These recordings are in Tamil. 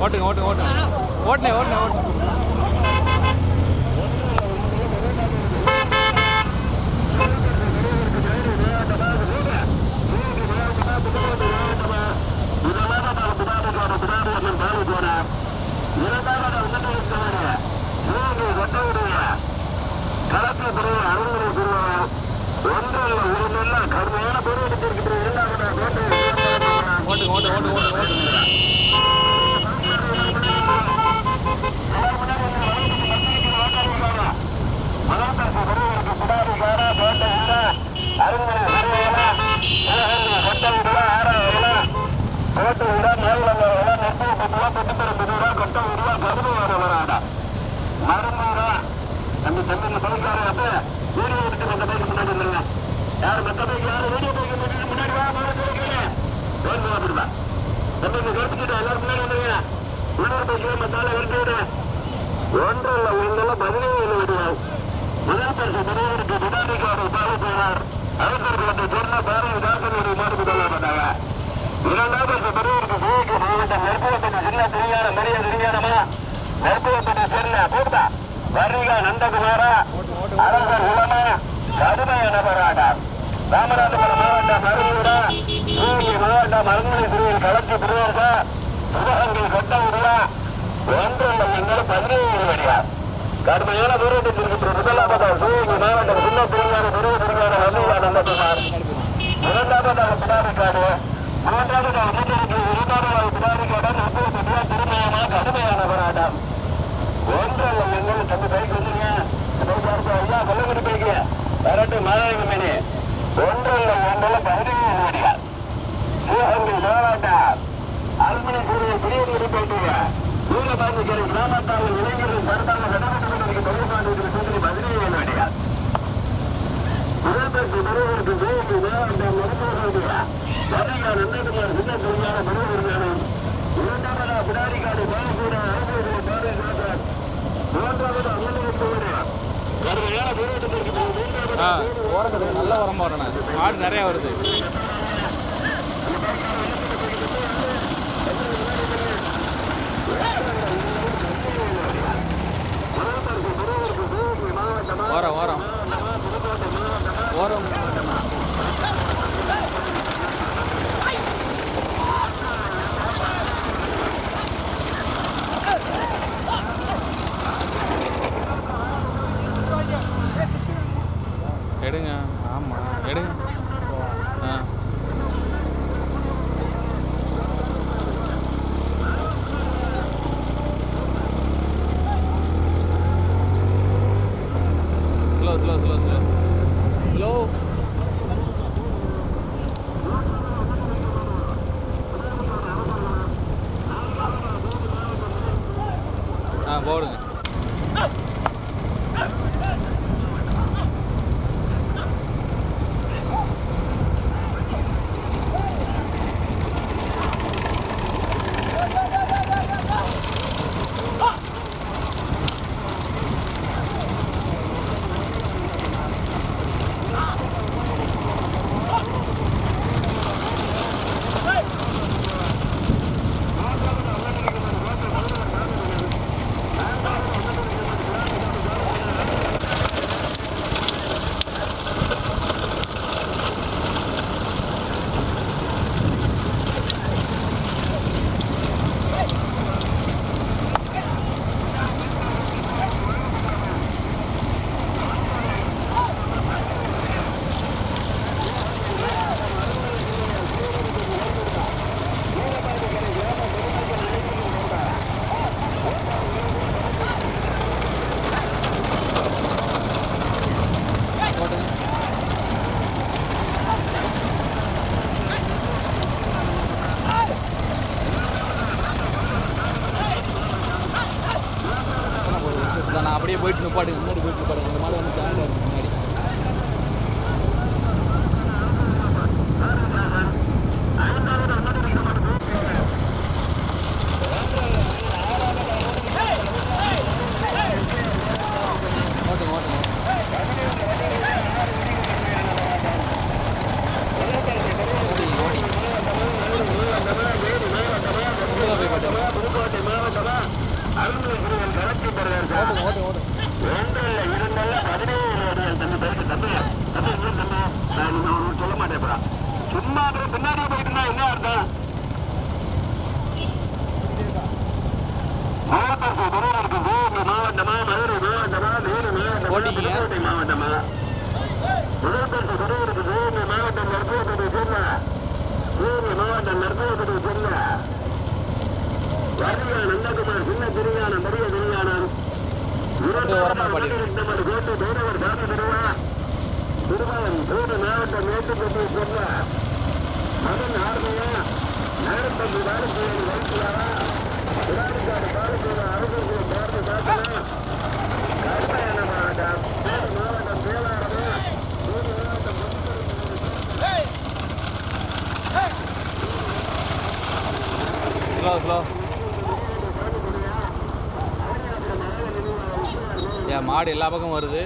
ஓட்டுங்க ஓட்டுங்க ஓட்டுங்க. ஓட்டுனே ஓட்டுனே ஓட்டுங்க இரண்டாவது கலப்பு பிரிவு அறுவடை பிரிவு ஒன்றில் ஒரு நல்ல கருமையான பொருள் எடுத்திருக்கிற இரண்டாவது கோட்டை ஓட்டுங்க ஓட்டு ஓட்டு ஓட்டு வந்து சென்றிருந்த பணக்காரர் வீடியோ எடுத்து கொண்ட பைக்கு முன்னாடி ஓட்டுங்க யார் மத்த பைக்கு யாரு வீடியோ பைக்கு முன்னாடி முன்னாடி வா முன்னாடி வா தம்பிக்கு கேட்டுக்கிட்டு எல்லாரும் முன்னாடி வந்துருங்க முன்னாடி பைக்கு மத்தால எடுத்து விடு. ஒன்றல்ல ஒன்றல்ல பதினேழு விடுவார் முதல் பரிசு பெரியவருக்கு விடாதிக்கார பாலு போனார் அடுத்தவருக்கு வந்து சொன்ன பாரதி தாசன் ஒரு மாடு கொள்ளப்பட்டாங்க இரண்டாம் பரிசு பெரியவருக்கு சிவக்கு மாவட்டம் நெருப்புவப்பட்ட சின்ன தெரியாத மரியாதை தெரியாதமா நெருப்புவப்பட்ட சின்ன போட்டா வர்ணிகா நந்தகுமாரா அரசர் உலமா கடுமைய போராட்டம் ராமநாதபுரம் மாவட்டம் அருளூரா தூங்கி மாவட்டம் அரண்மனை திருவில் கலத்தி திருவரசா சிவகங்கை கொட்டவுடா ஒன்று எங்களும் பதினேழு வழியார் கடுமையான போராட்டத்திற்கு முதலாவதாக சிவகங்கை மாவட்டம் சின்ன திருஞான பெரிய திருஞான வள்ளுவா நந்தகுமார் இரண்டாவதாக பிடாரிக்காடு மூன்றாவதாக மூன்றாவது இரண்டாவதாக பிடாரிக்காடு முப்பது திருமயமா கடுமையான போராட்டம் ஒன்றல்ல எங்களும் தம்பி பைக் வந்துருங்க ஐயா கொல்லங்குடி பைக்கு வரட்டு மாதாங்க மீனி ஒன்றல்ல ஒன்றல்ல பதினேழு வழியா சிவகங்கை மாவட்டம் அல்மணி சூரிய குடியிருப்பு போயிட்டு வீரபாண்டிச்சேரி கிராமத்தால் இளைஞர்கள் படுத்தாங்க சட்டமன்ற தொழிற்பாண்டிற்கு சூழ்நிலை பதினேழு வழியா முதல்வருக்கு பெறுவதற்கு வேலைக்கு மாவட்டம் மருத்துவ வரிகா நந்தகுமார் சின்ன தொழிலாள பெறுவதற்கான இரண்டாவதா பிடாரிக்காடு பாலசூர அரசு பாதுகாப்பு ஆ ஓரத்துக்கு நல்ல உரமா வரணும் ஆடு நிறையா வருது. ஓரம் ஓரம். ஓரம். எடுங்க. ஆமாம் எடுங்க. ஆடு மாடு எல்லா பக்கமும் வருது.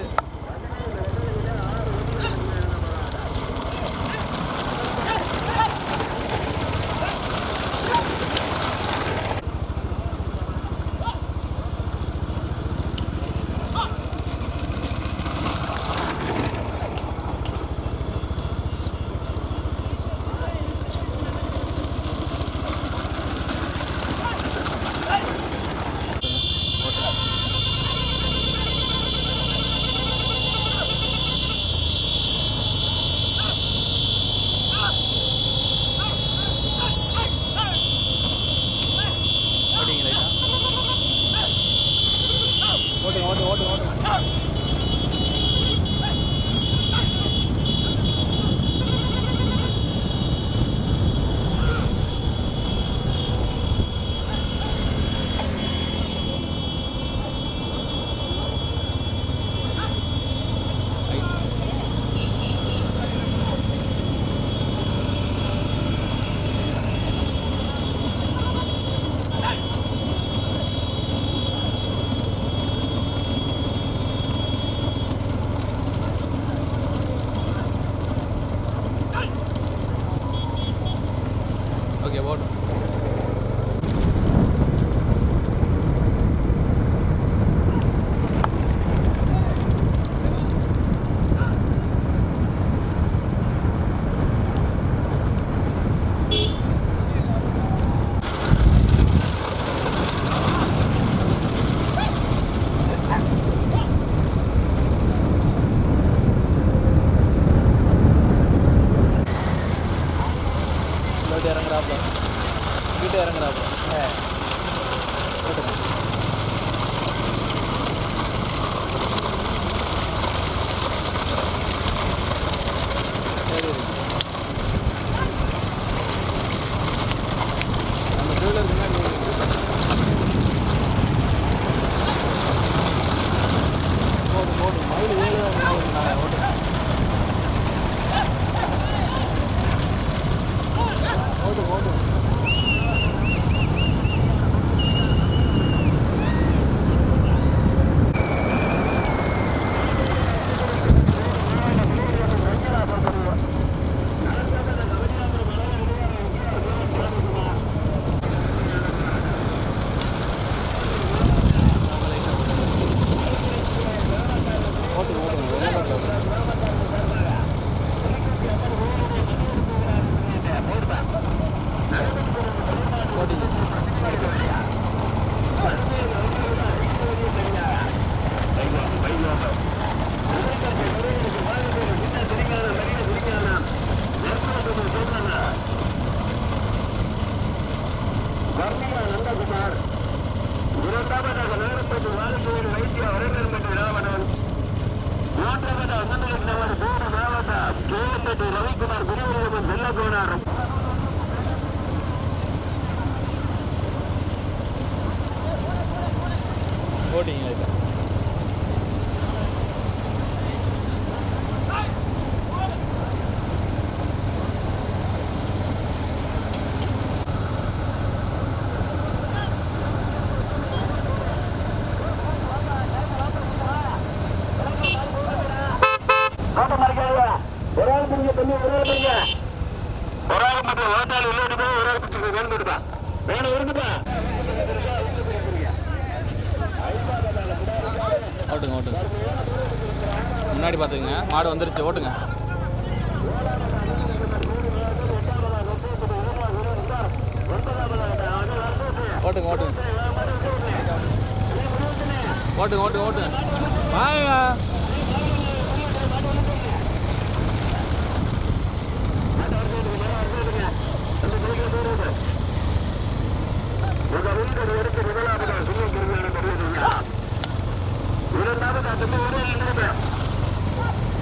வீட்டு இறங்குறாப்புல வீட்டு இறங்குறாப்புல ஏ முன்னாடி பார்த்துக்குங்க. மாடு வந்துருச்சு ஓட்டுங்க. ஓட்டுங்க ஓட்டுங்க. ஓட்டுங்க ஓட்டுங்க ஓட்டுங்க. வாங்க. உங்க வீடு எடுத்து முதலாவது இரண்டாவது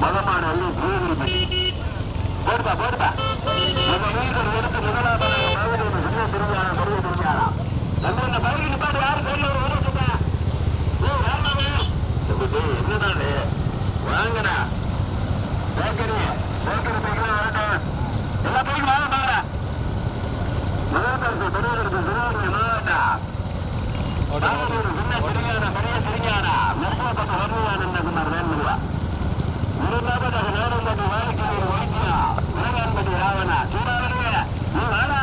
மதமான அள்ளி தீவிரப்படி போடுப்பா போடுப்பா. நம்ம வீட்டில் எடுத்து முதலாவதாக மகளிர் சின்ன திருவிழா பெரிய திருவிழா நம்ம இந்த பைக்கு நிப்பாட்டு யாரு கையில் ஒரு உதவி சொல்லுங்க ஏய் வேண்டாமே என்னடாது வாங்கடா பேக்கரி பேக்கரி பைக்கில் வரட்டும். எல்லா பைக்கும் வாங்க பாருங்க முதல் பரிசு பெரியவருக்கு சிறுவர்கள் மாவட்டம் ஓட்டுங்க சின்ன திருஞான பெரிய திருஞான மெர்சப்பட்ட வருவானந்தகுமார் வேண்டுவா இரண்டாவதாக நேரம்பட்டி வாழ்க்கையில் வைத்தியா வேளாண்பட்டி ராவணா சூடாவணிய நீ வேணா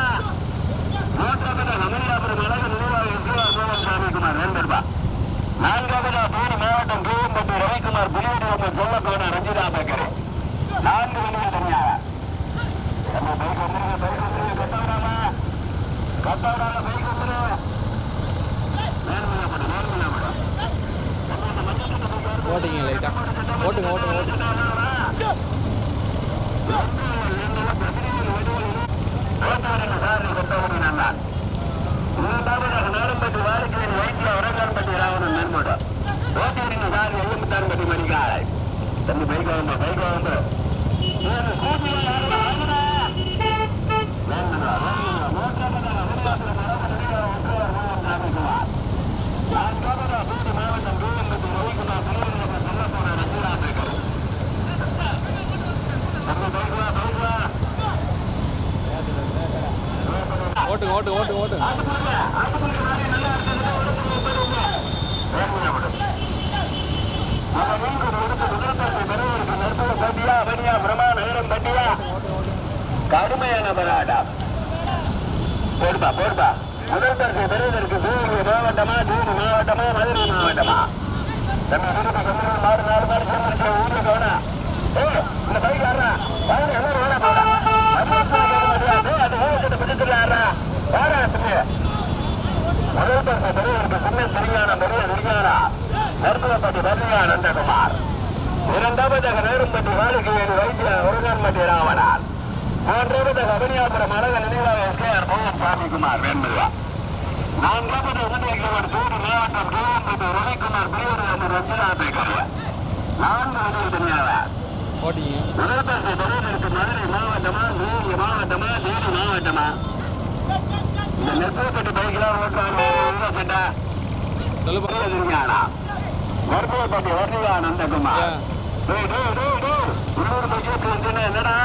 மூன்றாவதாக அமரியாபுரம் அழகு நினைவாக எஸ்ஆர் மோகன் சாமிக்குமார் வேண்டுவா நான்காவதா பூரி மாவட்டம் கீழம்பட்டி ரவிக்குமார் புலியூர் நம்ம சொல்லப்போன ரஞ்சிதா பேக்கரே நான்கு மணிகள் தெரியாத நம்ம பைக் வந்துருங்க பைக் வந்துருங்க கட்டவிடாம கட்டவிடாம பைக் வந்துருங்க நேர்மையாப்படும் நேர்மையாப்படும் ஓட்டுங்க லைட்டாக ஓட்டுங்க ஓட்டுங்க ஓட்டுங்க ஓட்டுங்க ஓட்டுங்க ஓட்டுங்க. ஓட்டுங்க கடுமையான போராட்டம் போடுப்பா போடுப்பா. முதல் பரிசு பெறுவதற்கு சிவகங்கை மாவட்டமா தூது மாவட்டமா மதுரை மாவட்டமா? நம்ம நாலு ஊர்ல ஏ இந்த பைக் ஆடுறா பையன் வேணா போடா. அது பிடிச்சிட்டு ஆடுறா முதல் பெறுவதற்கு சின்ன சரியான பெரிய விஞ்ஞானா மருத்துவப்பட்டி பத்ரிகா நந்தகுமார் இரண்டாவதாக நேரும்பட்டி வாழுகையில் வைத்திய முருகன்பட்டி ராவணான் மூன்றாவதாக அபினியாபுரம் அழக நினைவாக எஸ்கேஆர் மோகன் சாமிக்குமார் வேண்டுவா நான்காவது உதவிக்கிறவர் சூடு மாவட்டம் கேஎம்பட்டி ரவிக்குமார் பிரியோடு ரஞ்சனா பேக்கர் நான்கு உதவி தனியாக ஓட்டிங்க முதல் பரிசு பெறுவதற்கு மதுரை மாவட்டமா சிவகங்கை மாவட்டமா தேனி மாவட்டமா? இந்த நெற்பப்பட்டி பைக்கெல்லாம் ஓட்டுறாங்க விஞ்ஞானா மருத்துவப்பட்டி வர்ணிகா நந்தகுமார். உள்ளூர் பட்ஜெட் இருந்துச்சுன்னா என்னடா?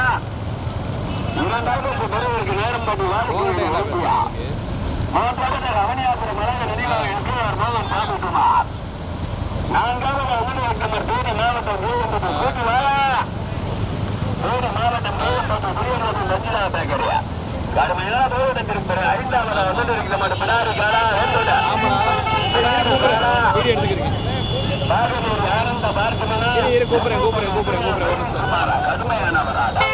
இரண்டாவது பெறுவதற்கு நேரம் பட்டி உங்கள்கிட்ட என்ன வாழ்க்கை இருக்கு? மூன்றாவது அவனியாபுரம் மலங்க நினைவாக எஸ்கேஆர் மோகன் சாமிக்குமார் நான்காவது உதவிக்குமார் தேனி மாவட்டம் கூட்டி வாழ தேனி மாவட்டம் தேவம்பட்டு. புளியரோடு லட்சிதா பேக்கரியா கடுமையான போராட்டத்திற்கு ஐந்தாவது வந்து இருக்கிற மாட்டோம் பாகனூர் ஆனந்த இரு கூப்பிடுறேன் கூப்பிடுறேன் கூப்பிடுறேன் கூப்பிடுறேன் ஒரு நிமிஷம் கடுமையானவராடா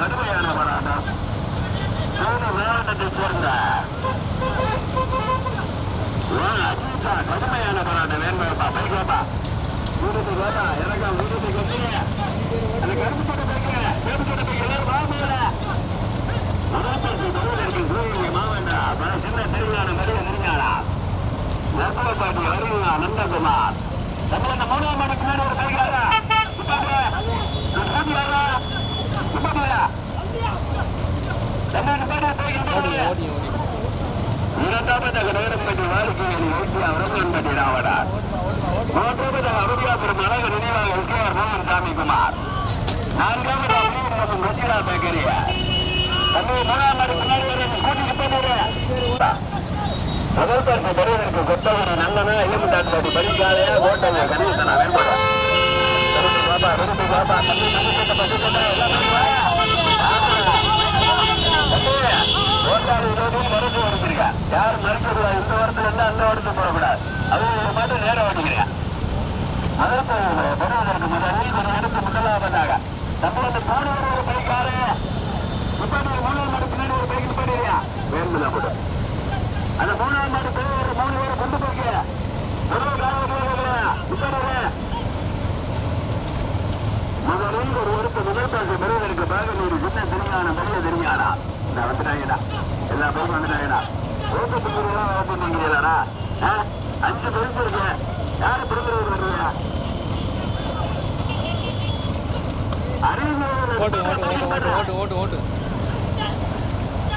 கடுமையான போராட்டம் மாவட்டத்தைச் சேர்ந்த அஜிதா கடுமையான போராட்டம் வேணுமாப்பா பைக்கோப்பா வீட்டுக்கு கேட்டா எனக்கு வீட்டுக்கு கட்டிங்க அந்த கருப்பு சட்டை பைக்கல கருப்பு சட்டை பைக்க எல்லாரும் வாங்க முதல்பரிசு பெறுவதற்கு சிவகங்கை மாவட்டம் பல சின்ன திருவிழான பெரிய நெருங்காளா நற்பலப்பாட்டி வருவா நந்தகுமார் நம்ம இந்த மூணாம் மணிக்கு முன்னாடி ஒரு பைக்காரா நிப்பாட்டு வரா நிப்பாட்டு வரா நம்ம நிப்பாட்டு ஓட்டிங்க பைக் ஓட்டிங்க ஓட்டிங்க நினைவாக எஸ்கேஆர் மோகன் சாமிக்குமார் நான்காவது அப்படியே ரசிகா பேக்கரியா தம்பி மூணாம் மாடி முன்னாடி வர கூட்டிட்டு போயிட்டு முதல் பரிசு பெறுவதற்கு கொத்தவரை நந்தனா ஐயமுட்டாட்டு பரிசாலையா கோட்டை கணேசனா வேண்டாம் பாபா விரும்பி பாபா தம்பி தம்பி கிட்ட பசு கிட்ட எல்லாம் பண்ணுவா. ஆமா. மறுப்பு வரைச்சிருக்கா யாரும் மறுக்கக்கூடாது இந்த வாரத்துல இருந்தா அந்த வாரத்துக்கு போடக்கூடாது அது ஒரு மாதிரி நேரம் ஓட்டிக்கிறீங்க அதற்கு பெறுவதற்கு முதல் ஒரு எடுத்து முதலாவதாக நம்ம அந்த மூணு ஒரு பைக்காரு இப்ப நீ மூணாவது மாடு பின்னாடி ஒரு பைக்கு பண்ணிடுறியா வேணும்னா கூட அந்த மூணாவது மாடு போய் ஒரு மூணு பேரை கொண்டு போய்க்க ஒரு காலம் இப்ப முதலில் ஒரு ஒருத்த முதல் பாசை பெறுவதற்கு பாகநூறு சின்ன தெரிஞ்சானா பெரிய தெரிஞ்சானா நான் வந்துட்டாங்கடா எல்லா பேரும் வந்துட்டாங்கடா ஓட்டத்துக்கு ஓப்பன் பண்ணுறீங்களா அஞ்சு பரிசு இருக்கு யாரு பிறந்தவர் வருவா ஓட்டு ஓட்டு ஓட்டு ஓட்டு ஓட்டு ஓட்டு ஓட்டு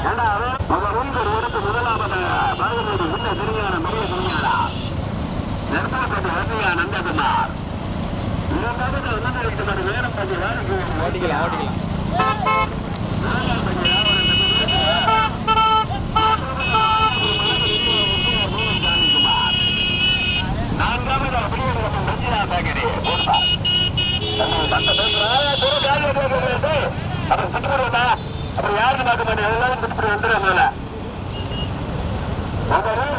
ஏண்டா அவன் முதலில் ஒரு ஒருத்த முதலாவது பாகநூறு சின்ன தெரிஞ்சானா பெரிய தெரிஞ்சானா நெருப்பாப்பட்டி வசதியா நந்தகுமார் ஓட்டிக்கலாம் ஓட்டிக்கலாம் நான்காவது அப்படியே மத்தியா பேக்கரி அப்புறம் சுற்றுலா அப்புறம் யாருக்கு பார்க்க மாட்டேன் எல்லாரும் சுற்றுப்படி வந்துடுறாங்கல்ல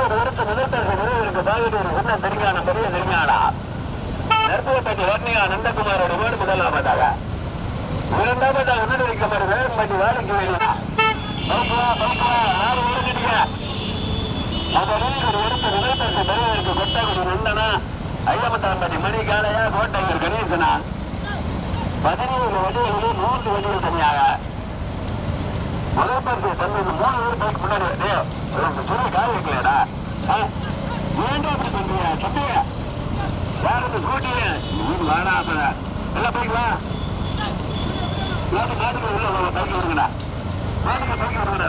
ஒரு வருத்த முதற்கருக்கு நிறைவேற்கு பாகடி ஒரு சின்ன தெரிஞ்சான பெரிய தெரிஞ்சானா நெருப்புவப்பட்டி வர்ணிகா நந்தகுமாரோட வீடு முதலாவதாக. இரண்டாவதாக முன்னாடி வைக்கப்பட்ட வேலம்பட்டி வாழைக்கு வெளியா பௌக்குவா பௌக்குவா ஆறு வருகிறீங்க முதலில் ஒரு எடுத்து நிலைப்பட்டு பெறுவதற்கு கொட்டகுடி நந்தனா ஐயப்பத்தாம்பட்டி மணி காலையா கோட்டையூர் கணேசனா. பதினேழு வடிகளில் மூன்று வடிகள் தனியாக. முதல் பரிசு தம்பி மூணு பேர் பைக் முன்னாடி டேய், உனக்கு சொல்லி கால் வைக்கலடா ஆ? ஏன்டா அப்படி பண்றியா சத்தியா? யாருக்கு கூட்டிய வீடு வாடா அப்ப எல்லாம் பைக் வா நாட்டு நாட்டுக்கு உள்ள பைக் வருங்கடா நாட்டுக்கு பைக் வருங்கடா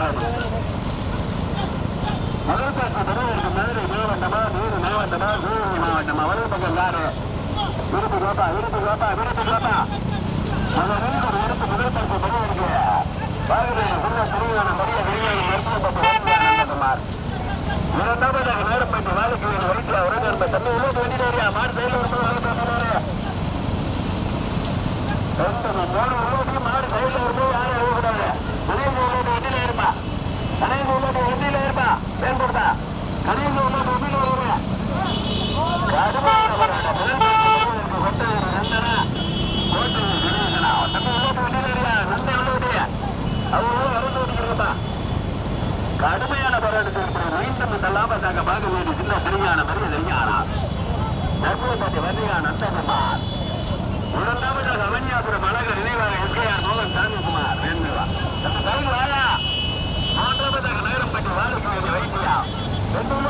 முதல் பரிசு பெறுவதற்கு மதுரை மாவட்டமா நூறு மாவட்டமா சிவகங்கை மாவட்டமா வலது பக்கம் யாரு விருப்பு கோப்பா விருப்பு கோப்பா விருப்பு கோப்பா முதலில் ஒரு எடுத்து முதல் பரிசு பெறுவதற்கு பாகவேறு சின்ன திருவிழா மரிய வெளியே மருத்துவப்பட்டு Let's go.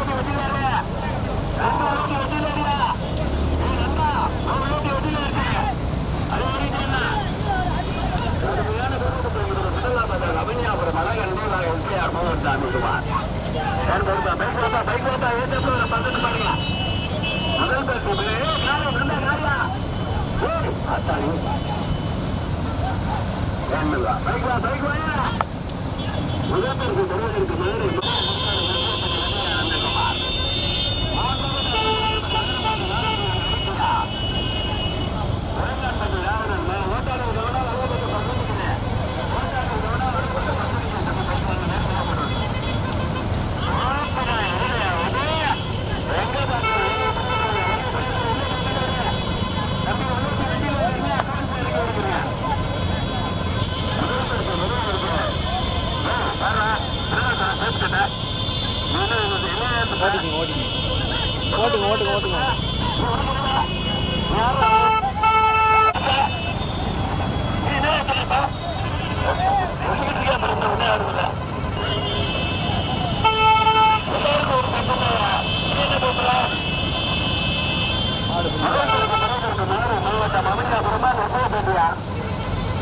பேசியா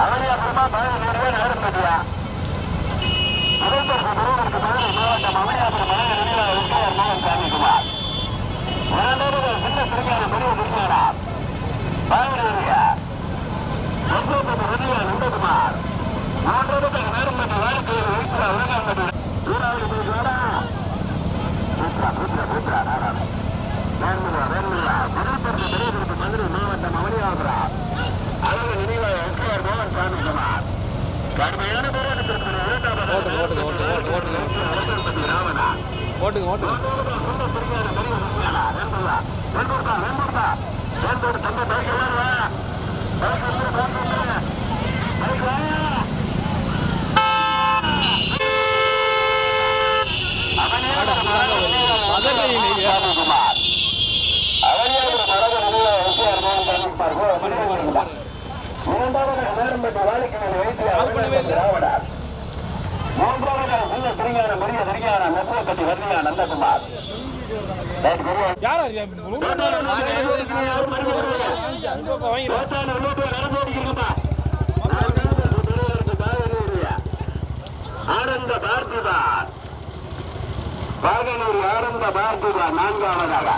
அவரே அப்புறமா பதினஞ்சு ரூபாய் நேரம் பேசியா இருபத்தஞ்சு குருவனுக்கு பதில் மாவட்டம் அமனியாபுரம் மனித நினைவாக இருக்கிறார் மோகன் சாமிக்குமார் இரண்டாவது சின்ன சிறுக்கான பெரிய குருவானா பதினேரியா ஒன்பது ரதியார் நந்தகுமார். மூன்றாவது நேரம் பெற்ற வாழ்க்கையில் இருக்கிற உலகம் நூறாவது பேசுவாரா நூற்றா நூற்றா ஓட்டுங்க ஓட்டுங்க ஓட்டுங்க ஓட்டுங்க ஓட்டுங்க. ஓட்டுங்க ஓட்டுங்க ஓட்டுங்க ஆனந்த பார்த்துதான் பாகனூர் ஆனந்த பார்த்துதான் நான்காவதாக.